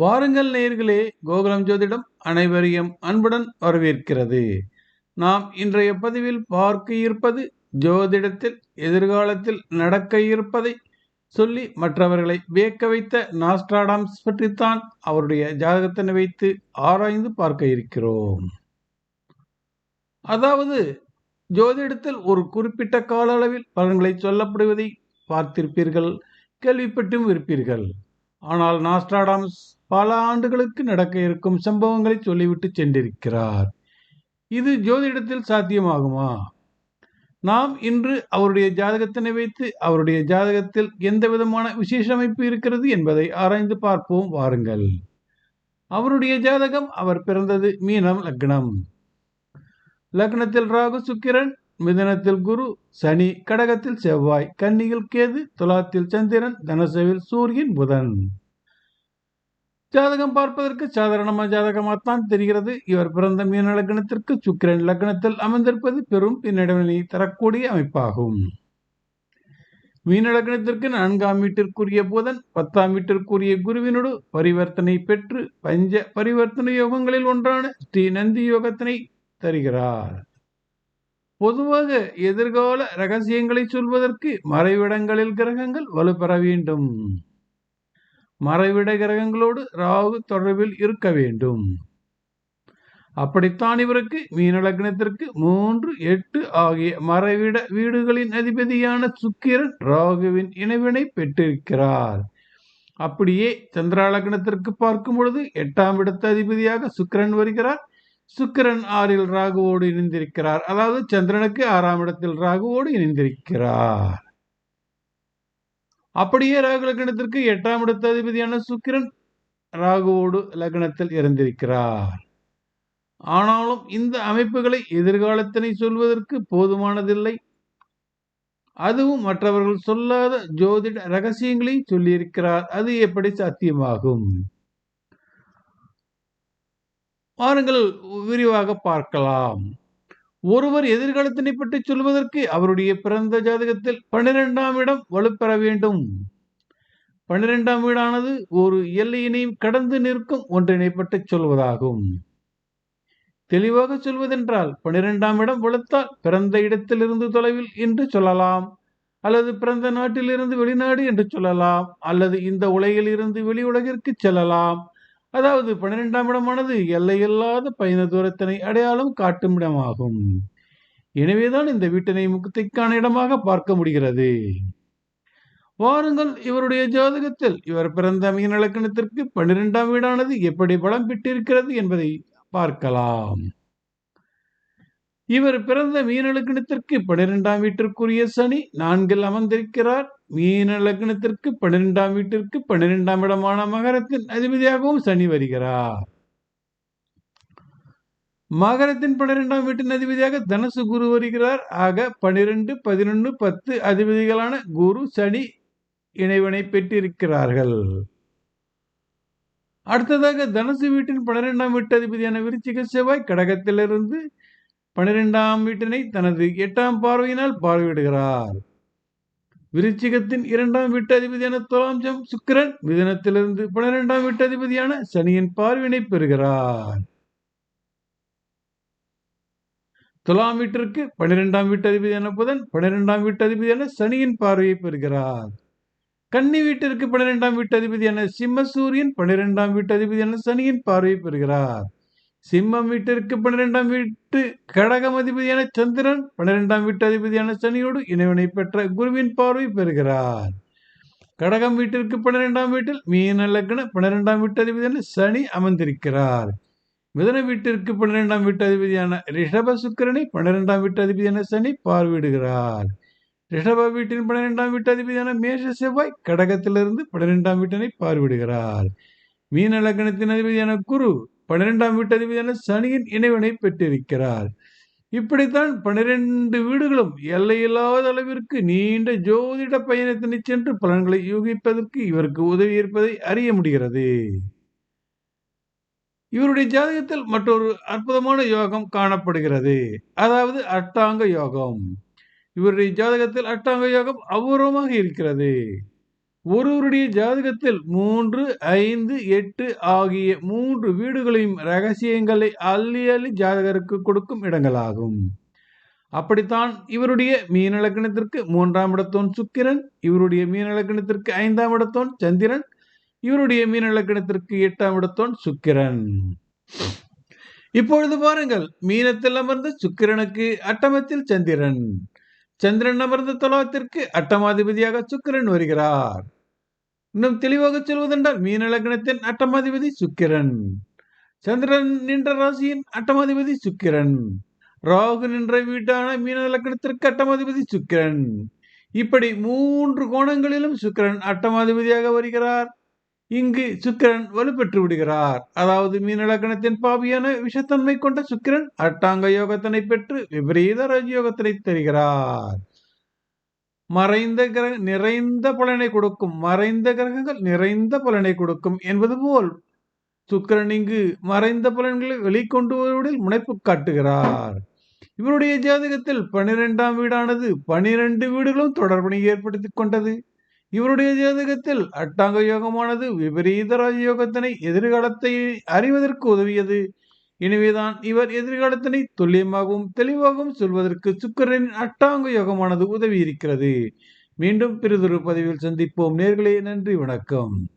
வாருங்கள் நேர்களே கோகுலம் ஜோதிடம் அனைவரையும் அன்புடன் வரவேற்கிறது. நாம் இன்றைய பதிவில் பார்க்க இருப்பது ஜோதிடத்தில் எதிர்காலத்தில் நடக்க இருப்பதை சொல்லி மற்றவர்களை வியக்க வைத்த நாஸ்ட்ராடாம்ஸ் பற்றித்தான் அவருடைய ஜாதகத்தினை வைத்து ஆராய்ந்து பார்க்க இருக்கிறோம். அதாவது ஜோதிடத்தில் ஒரு குறிப்பிட்ட கால அளவில் பலன்களை சொல்லப்படுவதை பார்த்திருப்பீர்கள் கேள்விப்பட்டும் இருப்பீர்கள். ஆனால் நாஸ்ட்ராடாம்ஸ் பல ஆண்டுகளுக்கு நடக்க இருக்கும் சம்பவங்களை சொல்லிவிட்டு சென்றிருக்கிறார். இது ஜோதிடத்தில் சாத்தியமாகுமா? நாம் இன்று அவருடைய ஜாதகத்தினை வைத்து அவருடைய ஜாதகத்தில் எந்த விதமான விசேஷ அமைப்பு இருக்கிறது என்பதை ஆராய்ந்து பார்ப்போம் வாருங்கள். அவருடைய ஜாதகம் அவர் பிறந்தது மீனம் லக்னம். லக்னத்தில் ராகு சுக்கிரன் மிதனத்தில் குரு சனி கடகத்தில் செவ்வாய் கன்னியில் கேது துலாத்தில் சந்திரன் தனசவில் சூரியன் புதன். ஜாதகம் பார்ப்பதற்கு சாதாரணமான ஜாதகமாகத்தான் தெரிகிறது. இவர் பிறந்த மீன லக்னத்திற்கு சுக்கிரன் லக்னத்தில் அமைந்திருப்பது பெரும் பின்னடைவினை தரக்கூடிய அமைப்பாகும். மீன லக்னத்திற்கு நான்காம் வீட்டிற்குரிய புதன் பத்தாம் வீட்டிற்குரிய குருவினோடு பரிவர்த்தனை பெற்று பஞ்ச பரிவர்த்தனை யோகங்களில் ஒன்றான ஸ்ரீ நந்தி யோகத்தினை தருகிறார். பொதுவாக எதிர்கால ரகசியங்களை சொல்வதற்கு மறைவிடங்களில் கிரகங்கள் வலுப்பெற வேண்டும். மறைவிட கிரகங்களோடு ராகு தொடர்பில் இருக்க வேண்டும். அப்படித்தான் இவருக்கு மீனலக்னத்திற்கு மூன்று எட்டு ஆகிய மறைவிட வீடுகளின் அதிபதியான சுக்கிரன் ராகுவின் இணைவினை பெற்றிருக்கிறார். அப்படியே சந்திராலக்னத்திற்கு பார்க்கும் பொழுது எட்டாம் இடத்த அதிபதியாக சுக்கிரன் வருகிறார். சுக்கிரன் ஆறில் ராகுவோடு இணைந்திருக்கிறார். அதாவது சந்திரனுக்கு ஆறாம் இடத்தில் ராகுவோடு இணைந்திருக்கிறார். அப்படியே ராகு லக்னத்திற்கு எட்டாம் இடத்த அதிபதியான சுக்கிரன் ராகுவோடு லக்னத்தில் இறந்திருக்கிறார் ஆனாலும் இந்த அமைப்புகளை எதிர்காலத்தினை சொல்வதற்கு போதுமானதில்லை. அதுவும் மற்றவர்கள் சொல்லாத ஜோதிட ரகசியங்களை சொல்லியிருக்கிறார். அது எப்படி சாத்தியமாகும்? வாருங்கள் விரிவாக பார்க்கலாம். ஒருவர் எதிர்காலத்தினை பற்றி சொல்வதற்கு அவருடைய பிறந்த ஜாதகத்தில் பன்னிரெண்டாம் இடம் வலுப்பெற வேண்டும். பன்னிரெண்டாம் வீடானது ஒரு எல்லையினையும் கடந்து நிற்கும் ஒன்றினை பற்றி சொல்வதாகும். தெளிவாக சொல்வதென்றால் பனிரெண்டாம் இடம் வலுத்தால் பிறந்த இடத்திலிருந்து தொலைவில் என்று சொல்லலாம் அல்லது பிறந்த நாட்டிலிருந்து வெளிநாடு என்று சொல்லலாம் அல்லது இந்த உலகில் இருந்து வெளி உலகிற்கு செல்லலாம். அதாவது பன்னிரெண்டாம் இடமானது எல்லையில்லாத பயண தூரத்தினை அடையாளம் காட்டும் இடமாகும். எனவேதான் இந்த வீட்டினை முக்திக்கான இடமாக பார்க்க முடிகிறது. வாருங்கள் இவருடைய ஜாதகத்தில் இவர் பிறந்த மீன் இலக்கணத்திற்கு பன்னிரெண்டாம் வீடானது எப்படி பலம் பெற்றிருக்கிறது என்பதை பார்க்கலாம். இவர் பிறந்த மீன பனிரெண்டாம் பன்னிரெண்டாம் வீட்டிற்குரிய சனி நான்கில் அமர்ந்திருக்கிறார். மீன பனிரெண்டாம் பன்னிரெண்டாம் வீட்டிற்கு பன்னிரெண்டாம் இடமான மகரத்தின் அதிபதியாகவும் சனி வருகிறார். மகரத்தின் பன்னிரெண்டாம் வீட்டின் அதிபதியாக தனுசு குரு வருகிறார். ஆக பனிரெண்டு பதினொன்று பத்து அதிபதிகளான குரு சனி இணைவனை பெற்றிருக்கிறார்கள். அடுத்ததாக தனுசு வீட்டின் பன்னிரெண்டாம் வீட்டு அதிபதியான விருச்சிக செவ்வாய் கடகத்திலிருந்து பனிரெண்டாம் வீட்டினை தனது எட்டாம் பார்வையினால் பார்வையிடுகிறார். விருச்சிகத்தின் இரண்டாம் வீட்டு அதிபதியான துலாம்சம் சுக்கிரன் மிதனத்திலிருந்து பனிரெண்டாம் வீட்டு அதிபதியான சனியின் பார்வையினை பெறுகிறார். துலாம் வீட்டிற்கு பனிரெண்டாம் வீட்டு அதிபதியான புதன் பனிரெண்டாம் வீட்டு அதிபதியான சனியின் பார்வையை பெறுகிறார். கன்னி வீட்டிற்கு பன்னிரெண்டாம் வீட்டு அதிபதியான சிம்மசூரியன் பனிரெண்டாம் வீட்டு அதிபதியான சனியின் பார்வையை பெறுகிறார். சிம்மம் வீட்டிற்கு பன்னிரெண்டாம் வீட்டு கடகம் அதிபதியான சந்திரன் பன்னிரெண்டாம் வீட்டு அதிபதியான சனியோடு இணைவினை பெற்ற குருவின் பார்வை பெறுகிறார். கடகம் வீட்டிற்கு பன்னிரெண்டாம் வீட்டில் மீன லக்ன பன்னிரெண்டாம் வீட்டு அதிபதியான சனி அமர்ந்திருக்கிறார். மிதன வீட்டிற்கு பன்னிரெண்டாம் வீட்டு அதிபதியான ரிஷப சுக்கரனை பன்னிரெண்டாம் வீட்டு அதிபதியான சனி பார்வையிடுகிறார். ரிஷப வீட்டின் பன்னிரெண்டாம் வீட்டு அதிபதியான மேஷ செவ்வாய் கடகத்திலிருந்து பன்னிரெண்டாம் வீட்டினை பார்வையிடுகிறார். மீன லக்னத்தின் அதிபதியான குரு பன்னிரெண்டாம் வீட்டு அதிபதியான சனியின் இணைவனை பெற்றிருக்கிறார். இப்படித்தான் பன்னிரண்டு வீடுகளும் எல்லையில்லாத அளவிற்கு நீண்ட ஜோதிட பயணத்தினை சென்று பலன்களை யூகிப்பதற்கு இவருக்கு உதவி இருப்பதை அறிய முடிகிறது. இவருடைய ஜாதகத்தில் மற்றொரு அற்புதமான யோகம் காணப்படுகிறது. அதாவது அட்டாங்க யோகம். இவருடைய ஜாதகத்தில் அட்டாங்க யோகம் அபூர்வமாக இருக்கிறது. ஒருவருடைய ஜாதகத்தில் மூன்று ஐந்து எட்டு ஆகிய மூன்று வீடுகளையும் ரகசியங்களை அள்ளி அள்ளி ஜாதகருக்கு கொடுக்கும் இடங்களாகும். அப்படித்தான் இவருடைய மீனலக்கணத்திற்கு மூன்றாம் இடத்தோன் சுக்கிரன் இவருடைய மீனலக்கணத்திற்கு ஐந்தாம் இடத்தோன் சந்திரன் இவருடைய மீனலக்கணத்திற்கு எட்டாம் இடத்தோன் சுக்கிரன். இப்பொழுது பாருங்கள் மீனத்தில் அமர்ந்த சுக்கிரனுக்கு அட்டமத்தில் சந்திரன். சந்திரன் அமர்ந்த துலாத்திற்கு அட்டமாதிபதியாக சுக்கிரன் வருகிறார். இன்னும் தெளிவாக சொல்வதென்றால் மீன லக்னத்தின் அட்டமாதிபதி சுக்கிரன். சந்திரன் நின்ற ராசியின் அட்டமாதிபதி சுக்கிரன். ராகு நின்ற வீட்டான மீன லக்னத்திற்கு அட்டமாதிபதி சுக்கிரன். இப்படி மூன்று கோணங்களிலும் சுக்கிரன் அட்டமாதிபதியாக வருகிறார். இங்கு சுக்கிரன் வலுப்பெற்று விடுகிறார். அதாவது மீன லக்னத்தின் பாவியான விஷத்தன்மை கொண்ட சுக்கிரன் அட்டாங்க யோகத்தினை பெற்று விபரீத ராஜயோகத்தினை தருகிறார். மறைந்த கிரக நிறைந்த பலனை கொடுக்கும். மறைந்த கிரகங்கள் நிறைந்த பலனை கொடுக்கும் என்பது போல் சுக்கரன் இங்கு மறைந்த பலன்களை வெளிக்கொண்டு வருவதில் முனைப்பு காட்டுகிறார். இவருடைய ஜாதகத்தில் பனிரெண்டாம் வீடானது பனிரெண்டு வீடுகளும் தொடர்பினை ஏற்படுத்தி கொண்டது. இவருடைய ஜாதகத்தில் அட்டாங்க யோகமானது விபரீத ராஜயோகத்தினை எதிர்காலத்தை அறிவதற்கு உதவியது. எனவேதான் இவர் எதிர்காலத்தினை துல்லியமாகவும் தெளிவாகவும் சொல்வதற்கு சுக்கரனின் அட்டாங்க யோகமானது உதவி இருக்கிறது மீண்டும் பிறிதொரு பதிவில் சந்திப்போம். நேர்களே நன்றி வணக்கம்.